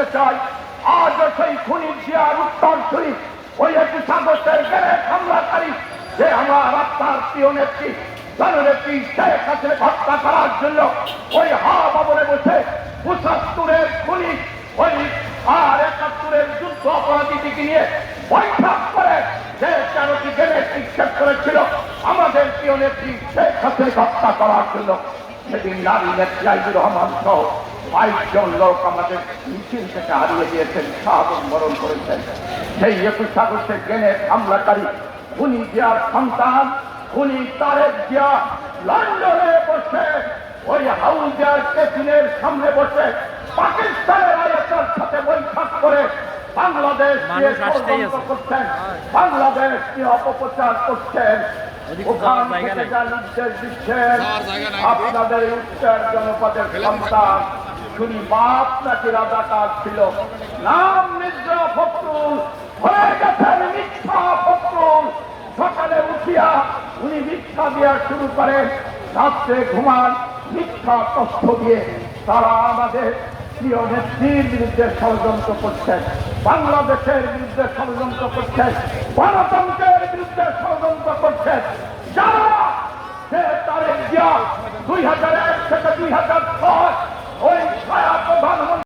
বলতে চাই। আজ সেই খুনি জিয়ার উত্তর ছুরি ওই একটি সাগরের গেলে হামলাকারী, যে আমার আপনার প্রিয় নেত্রী আমাদের প্রিয় নেত্রী শেখ হাসিনা হত্যা করার জন্য সেদিন নারী নেত্রী আইজুর রহমান সহ বাইশ জন লোক আমাদের মিছিল থেকে হারিয়ে দিয়েছেন শাহাদত বরণ করেছেন। সেই একুশ আগস্টে গেনে হামলাকারী খুনি জিয়ার সন্তান খুনি তারেক জিয়া লন্ডনে বসে ওই হাউজার কেসিনের সামনে বসে পাকিস্তানের আয়াতের সাথে বৈঠক করে বাংলাদেশ। করছেন। বাংলাদেশ নিয়ে অপপ্রচার করছেন। ওখান থেকে যা নির্দেশ দিচ্ছেন যাওয়ার জায়গা নাই। আপনাদের উত্তর জনপদের সন্তান শুনি বাপ নাকি রাজাকার ছিল? নাম নিদ্রা ফখরুল হয়ে গেছেন মিথ্যা ফখরুল। সকালে উঠিয়া উনি মিথ্যা দেওয়া শুরু করেন রাত্রে ঘুমান মিথ্যা তথ্য দিয়ে তারা আমাদের প্রিয় নেত্রীর বিরুদ্ধে ষড়যন্ত্র করছেন বাংলাদেশের বিরুদ্ধে ষড়যন্ত্র করছেন গণতন্ত্রের বিরুদ্ধে ষড়যন্ত্র করছেন দুই হাজার এক থেকে দুই হাজার ছয়।